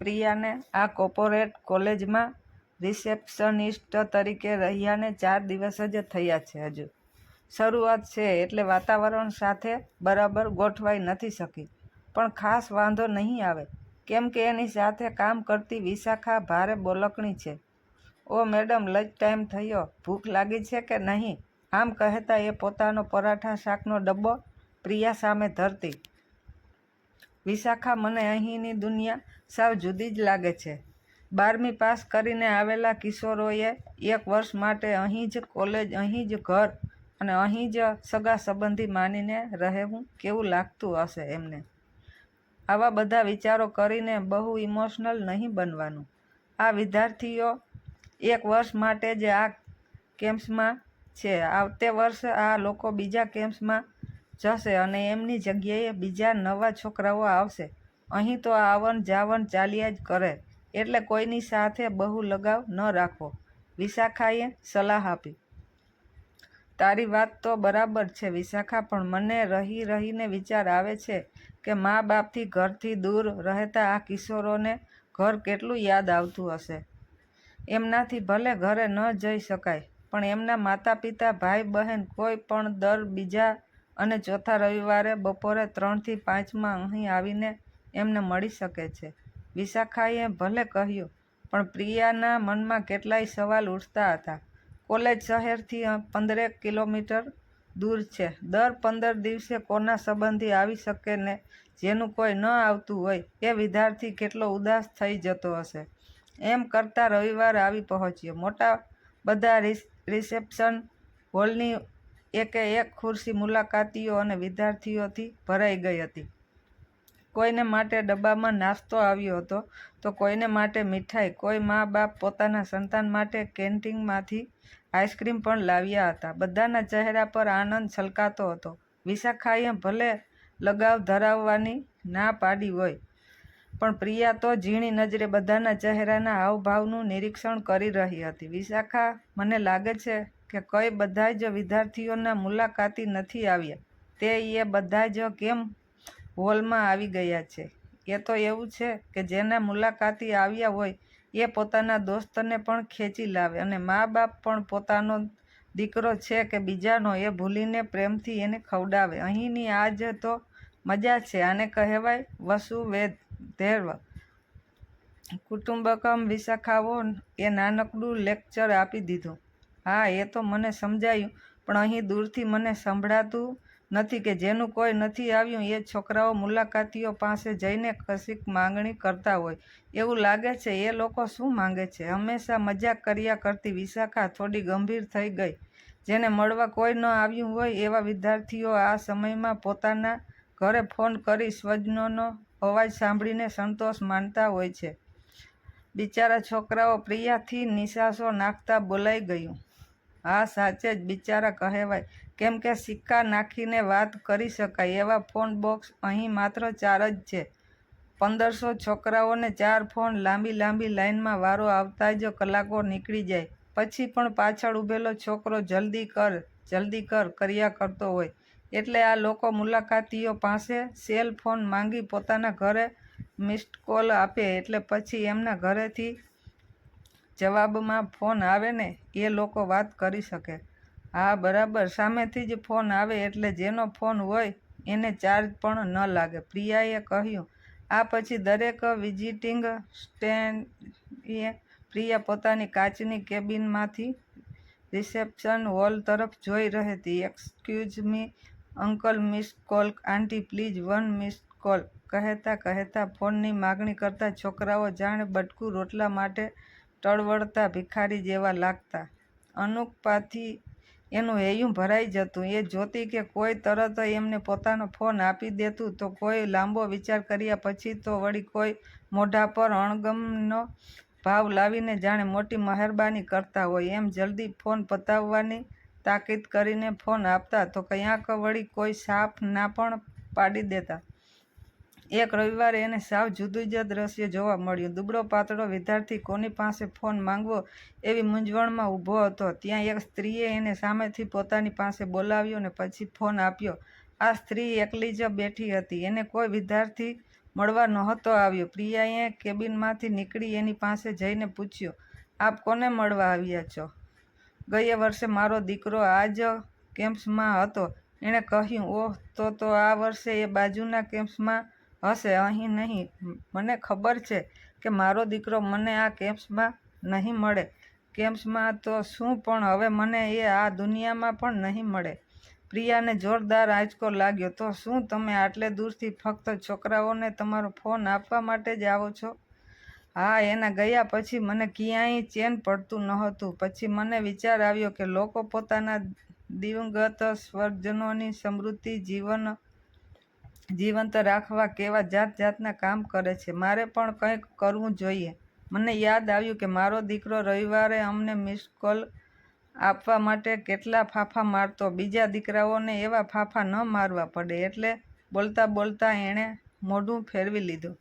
પ્રિયાને આ કોર્પોરેટ કોલેજમાં રિસેપ્શનિસ્ટ તરીકે રહ્યાને ચાર દિવસ જ થયા છે હજુ. શરૂઆત છે એટલે વાતાવરણ સાથે બરાબર ગોઠવાઈ નથી શકી. પણ ખાસ વાંધો નહીં આવે, કેમ કે એની સાથે કામ કરતી વિશાખા ભારે બોલકણી છે. ઓ મેડમ લંચ ટાઈમ થયો. ભૂખ લાગી છે કે નહીં? આમ કહેતા એ પોતાનો પરાઠા શાકનો ડબ્બો પ્રિયા સામે ધરતી. વિશાખા, મને અહીંની દુનિયા સાવ જુદી જ લાગે છે. બારમી પાસ કરીને આવેલા કિશોરોએ એક વર્ષ માટે અહીં જ કોલેજ, અહીં જ ઘર અને અહીં જ સગા સંબંધી માનીને રહેવું કેવું લાગતું હશે એમને? આવા બધા વિચારો કરીને બહુ ઇમોશનલ નહીં બનવાનું. આ વિદ્યાર્થીઓ એક વર્ષ માટે જ આ કેમ્પ્સમાં છે. આવતે વર્ષે આ લોકો બીજા કેમ્પ્સમાં જશે અને એમની જગ્યાએ બીજા નવા છોકરાઓ આવશે. અહીં તો આવન જાવન ચાલ્યા જ કરે. એટલે કોઈની સાથે બહુ લગાવ ન રાખવો વિશાખાએ સલાહ આપી. તારી વાત તો બરાબર છે વિશાખા, પણ મને રહી રહીને વિચાર આવે છે કે મા બાપથી ઘરથી દૂર રહેતા આ કિશોરોને ઘર કેટલું યાદ આવતું હશે. એમનાથી ભલે ઘરે ન જઈ શકાય, પણ એમના માતા પિતા ભાઈ બહેન કોઈ પણ દર બીજા અને ચોથા રવિવારે બપોરે ત્રણથી પાંચમાં અહીં આવીને એમને મળી શકે છે. વિશાખાએ ભલે કહ્યું, પણ પ્રિયાના મનમાં કેટલાય સવાલ ઉઠતા હતા. કોલેજ શહેરથી પંદરેક કિલોમીટર દૂર છે. દર પંદર દિવસે કોના સંબંધી આવી શકે ને જેનું કોઈ ન આવતું હોય એ વિદ્યાર્થી કેટલો ઉદાસ થઈ જતો હશે. એમ કરતાં રવિવાર આવી પહોંચ્યો. મોટા બધા રિસેપ્શન હોલની એકે એક ખુરશી મુલાકાતીઓ અને વિદ્યાર્થીઓથી ભરાઈ ગઈ હતી. કોઈને માટે ડબ્બામાં નાસ્તો આવ્યો હતો તો કોઈને માટે મીઠાઈ. કોઈ મા બાપ પોતાના સંતાન માટે કેન્ટીનમાંથી આઈસ્ક્રીમ પણ લાવ્યા હતા. બધાના ચહેરા પર આનંદ છલકાતો હતો. વિશાખાએ ભલે લગાવ ધરાવવાની ના પાડી હોય, પણ પ્રિયા તો ઝીણી નજરે બધાના ચહેરાના હાવભાવનું નિરીક્ષણ કરી રહી હતી. વિશાખા, મને લાગે છે કે કઈ બધા જ વિદ્યાર્થીઓના મુલાકાતી નથી આવ્યા. તે એ બધા જ કેમ હોલમાં આવી ગયા છે? એ તો એવું છે કે જેના મુલાકાતી આવ્યા હોય, એ પોતાના દોસ્તને પણ ખેંચી લાવે અને મા બાપ પણ પોતાનો દીકરો છે કે બીજાનો એ ભૂલીને પ્રેમથી એને ખવડાવે. અહીંની આજ તો મજા છે. આને કહેવાય વસુ વેદ ધૈર્વ. કુટુંબકમ વિશાખાઓ એ નાનકડું લેક્ચર આપી દીધું. હા, એ તો મને સમજાયું, પણ અહીં દૂરથી મને સંભળાતું નથી કે જેનું કોઈ નથી આવ્યું, એ છોકરાઓ મુલાકાતીઓ પાસે જઈને કશીક માંગણી કરતા હોય. એવું લાગે છે, એ લોકો શું માંગે છે? હંમેશા મજાક કર્યા કરતી વિશાખા થોડી ગંભીર થઈ ગઈ. જેને મળવા કોઈ ન આવ્યું હોય, એવા વિદ્યાર્થીઓ આ સમયમાં પોતાના ઘરે ફોન કરી સ્વજનોનો અવાજ સાંભળીને સંતોષ માનતા હોય છે. બિચારા છોકરાઓ પ્રિયાથી નિશાસો નાખતા બોલાઈ ગયું. હા, સાચે જ બિચારા કહેવાય. કેમ કે સિક્કા નાખીને વાત કરી શકાય, એવા ફોન બોક્સ અહીં માત્ર ચાર જ છે. પંદરસો છોકરાઓને ચાર ફોન લાંબી લાંબી લાઇનમાં વારો આવતા જ કલાકો નીકળી જાય. પછી પણ પાછળ ઊભેલો છોકરો જલ્દી કર જલ્દી કર કર્યા કરતો હોય. એટલે આ લોકો મુલાકાતીઓ પાસે સેલ ફોન માંગી પોતાના ઘરે મિસ્ડ કોલ આપે, એટલે પછી એમના ઘરેથી જવાબમાં ફોન આવે ને, એ લોકો વાત કરી શકે. હા, બરાબર. સામેથી જ ફોન આવે એટલે જેનો ફોન હોય, એને ચાર્જ પણ ન લાગે. પ્રિયાએ કહ્યું, આ પછી દરેક વિઝિટિંગ સ્ટેન્ડએ પ્રિયા પોતાની કાચની કેબિનમાંથી રિસેપ્શન હોલ તરફ જોઈ રહી હતી excuse me uncle miss call aunty please one miss call કહેતા કહેતા ફોનની માગણી કરતા છોકરાઓ જાણે બટકું રોટલા માટે ટળવળતા, ભિખારી જેવા લાગતા. અનુકપાથી એનું હૈયું ભરાઈ જતું. એ જોતી કે કોઈ તરત એમને પોતાનો ફોન આપી દેતું તો કોઈ લાંબો વિચાર કર્યા પછી તો વળી કોઈ મોઢા પર અણગમનો ભાવ લાવીને જાણે મોટી મહેરબાની કરતા હોય. એમ જલ્દી ફોન પતાવવાની તાકીદ કરીને ફોન આપતા તો ક્યાંક વળી કોઈ સાફ ના પણ પાડી દેતા. એક રવિવારે એને સાવ જુદું જ દ્રશ્ય જોવા મળ્યું. દુબળો પાતળો વિદ્યાર્થી કોની પાસે ફોન માંગવો એવી મૂંઝવણમાં ઊભો હતો. ત્યાં એક સ્ત્રીએ એને સામેથી પોતાની પાસે બોલાવ્યો અને પછી ફોન આપ્યો. આ સ્ત્રી એકલી જ બેઠી હતી. એને કોઈ વિદ્યાર્થી મળવા નહોતો આવ્યો. પ્રિયાએ કેબિનમાંથી નીકળી એની પાસે જઈને પૂછ્યું, આપ કોને મળવા આવ્યા છો? ગયા વર્ષે મારો દીકરો આ જ કેમ્પસમાં હતો. એણે કહ્યું, ઓહ, તો તો આ વર્ષે એ બાજુના કેમ્પસમાં હશે, અહીં નહીં. મને ખબર છે કે મારો દીકરો મને આ કેમ્પ્સમાં નહીં મળે. કેમ્પ્સમાં તો શું પણ હવે મને એ આ દુનિયામાં પણ નહીં મળે. પ્રિયાને જોરદાર આંચકો લાગ્યો. તો શું તમે આટલે દૂરથી ફક્ત છોકરાઓને તમારો ફોન આપવા માટે જ આવો છો? હા, એના ગયા પછી મને ક્યાંય ચેન પડતું નહોતું. પછી મને વિચાર આવ્યો કે લોકો પોતાના દિવંગત સ્વજનોની સમૃદ્ધિ જીવન જીવંત રાખવા કેવા જાત જાતના કામ કરે છે. મારે પણ કંઈક કરવું જોઈએ. મને યાદ આવ્યું કે મારો દીકરો રવિવારે અમને મિસ કોલ આપવા માટે કેટલા ફાફા મારતો. બીજા દીકરાઓને એવા ફાફા ન મારવા પડે એટલે બોલતા બોલતા એણે મોઢું ફેરવી લીધું.